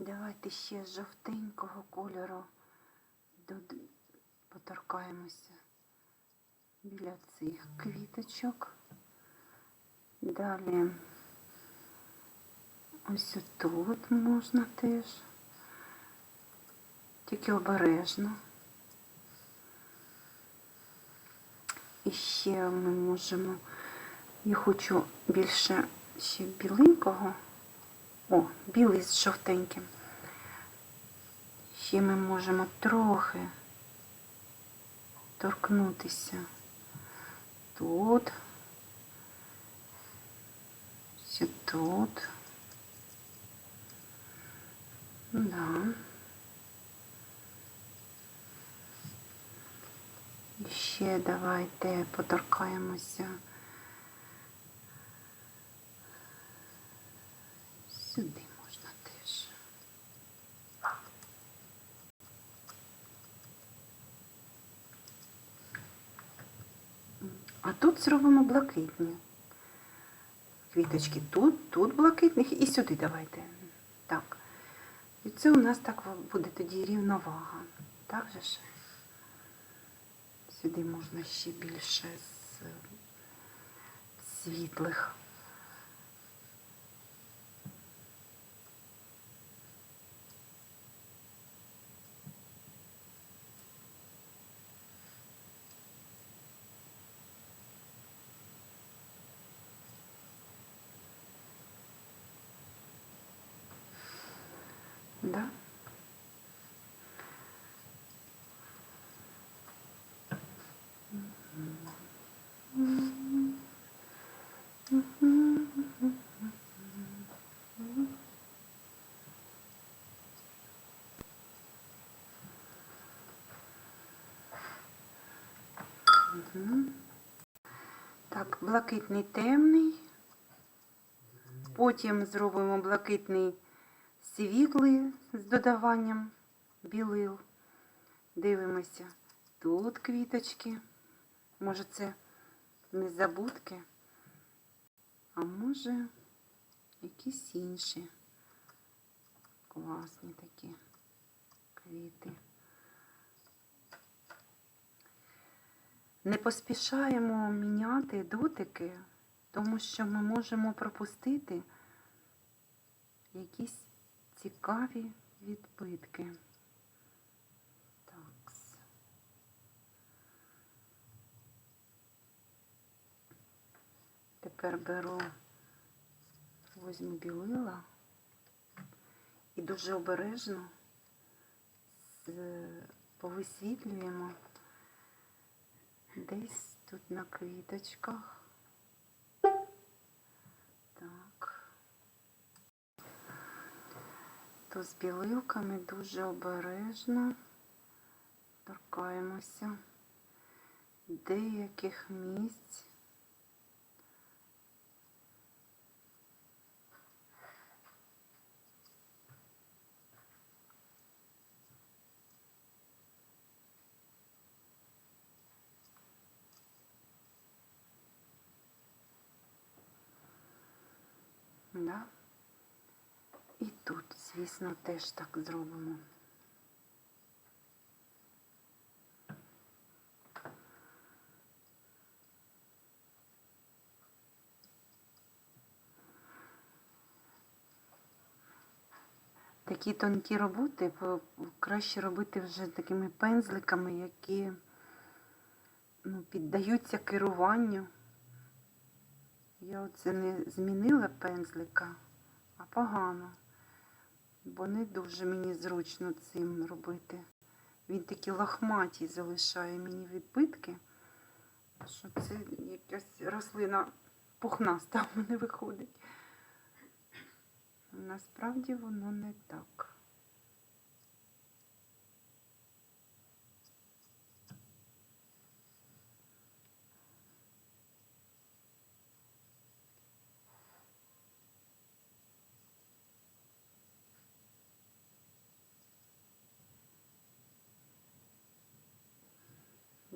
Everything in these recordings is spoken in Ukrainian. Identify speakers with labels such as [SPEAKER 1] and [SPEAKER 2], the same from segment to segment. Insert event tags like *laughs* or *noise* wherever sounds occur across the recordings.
[SPEAKER 1] Давайте ще жовтенького кольору поторкаємося біля цих квіточок. Далі ось тут можна теж, тільки обережно. І ще ми можемо, я хочу більше ще біленького. О, білий з жовтеньким. Ще ми можемо трохи торкнутися тут, ще тут. Да. Ще давайте поторкаємося сюди можна теж. А тут зробимо блакитні. Квіточки тут, тут блакитних і сюди давайте. Так. І це у нас так буде тоді рівновага. Так же ж? Сюди можна ще більше з світлих. Да? Так, блакитний темний. Потім зробимо блакитний світлий з додаванням білил. Дивимося. Тут квіточки. Може це незабудки, а може якісь інші класні такі квіти. Не поспішаємо міняти дотики, тому що ми можемо пропустити якісь цікаві відбитки. Тепер беру, возьму білила і дуже обережно повисвітлюємо десь тут на квіточках. То з білилками дуже обережно торкаємося деяких місць. Да? І тут, звісно, теж так зробимо. Такі тонкі роботи краще робити вже такими пензликами, які ну, піддаються керуванню. Я оце не змінила пензлика, а погано. Бо не дуже мені зручно цим робити. Він такі лахматі залишає мені відбитки, що це якась рослина пухнаста *laughs* не виходить. Насправді воно не так.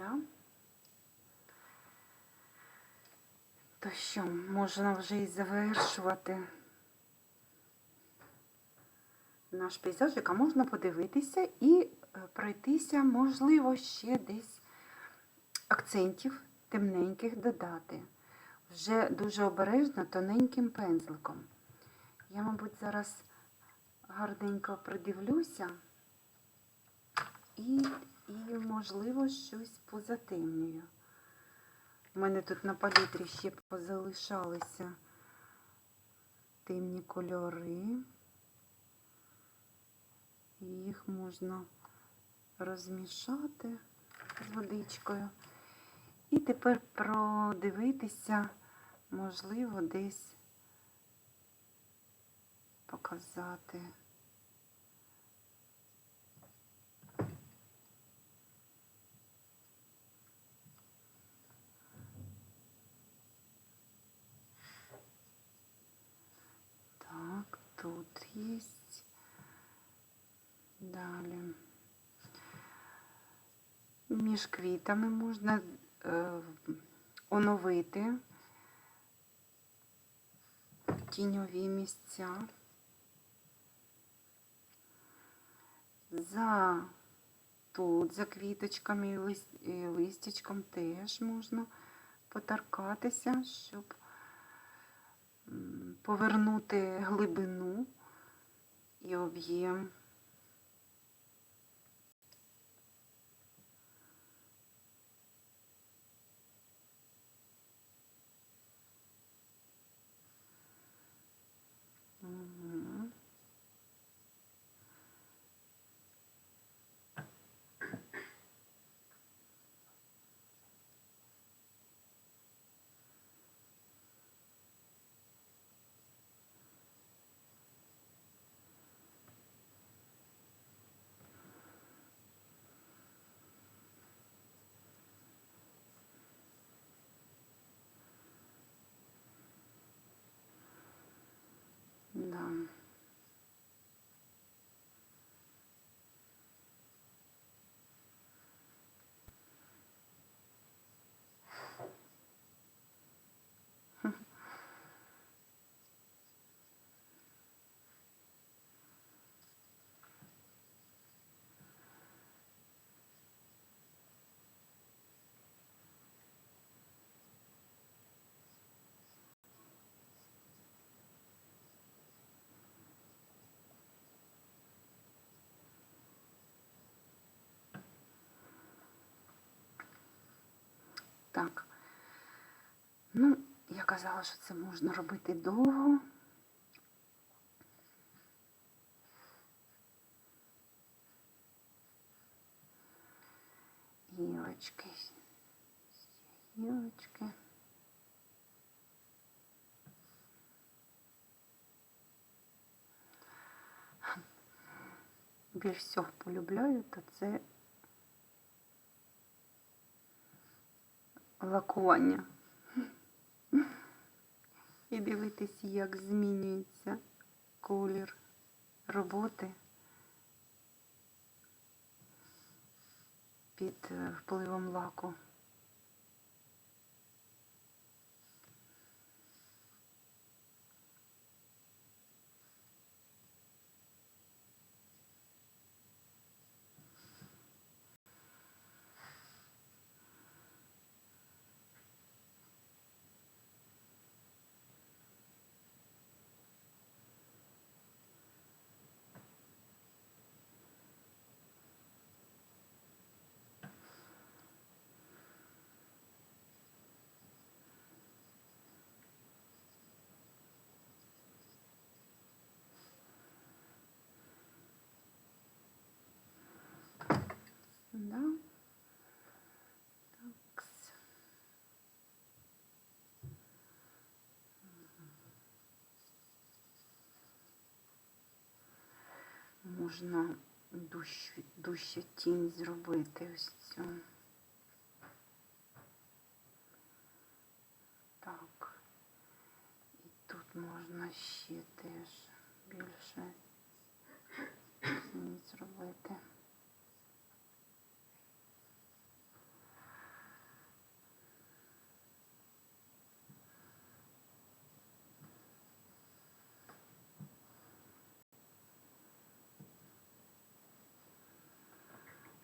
[SPEAKER 1] Да? То що, можна вже і завершувати наш пейзажик, а можна подивитися і е, пройтися, можливо, ще десь акцентів темненьких додати. Вже дуже обережно тоненьким пензликом. Я, мабуть, зараз гарненько придивлюся і, і можливо, щось позатемнюю. У мене тут на палітрі ще позалишалися темні кольори. Їх можна розмішати з водичкою. І тепер продивитися, можливо, десь показати. Так, есть. Далі. Між квітами можна е, оновити тіньові місця. За тут, за квіточками і лист- і листячком теж можна поторкатися, щоб повернути глибину і об'єм. Мгм. Да. Так. Ну, я казала, що це можна робити довго. Гілочки. Гілочки. Більш всього полюбляю, то це лакування. І дивитись, як змінюється колір роботи під е, впливом лаку. Да. Такс. Можна дужче тінь зробити ось цю. Так. І тут можна ще теж більше тінь зробити.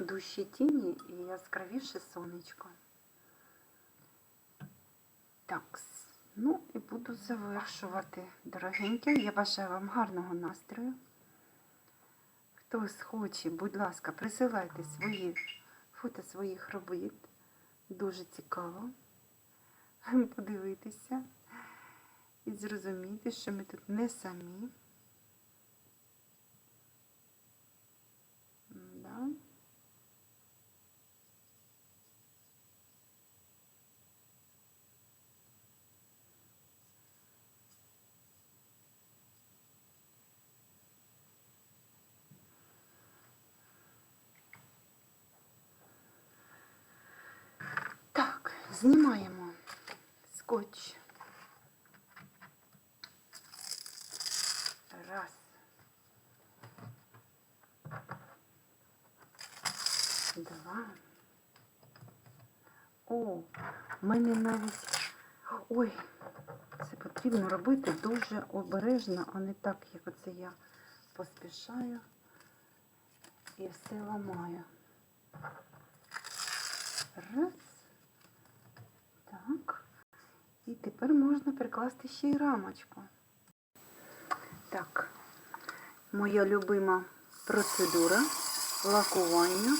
[SPEAKER 1] Дужчі тіні і яскравіше сонечко. Так, ну і буду завершувати, дорогенькі. Я бажаю вам гарного настрою. Хтось хоче, будь ласка, присилайте свої фото своїх робіт. Дуже цікаво *laughs* подивитися і зрозуміти, що ми тут не самі. Да. Так, знімаємо скотч. Раз. Два. О, в мене навіть. Ой, це потрібно робити дуже обережно, а не так, як оце я поспішаю і все ламаю. Раз. Так. І тепер можна прикласти ще й рамочку. Так, моя любима процедура лакування.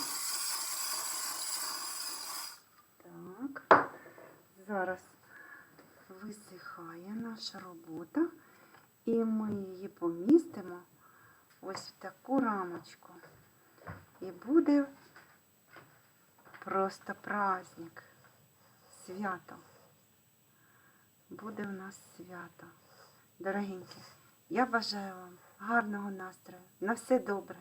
[SPEAKER 1] Так, зараз висихає наша робота, і ми її помістимо ось в таку рамочку. І буде просто праздник, свято. Буде у нас свято. Дорогенькі, я бажаю вам гарного настрою. На все добре.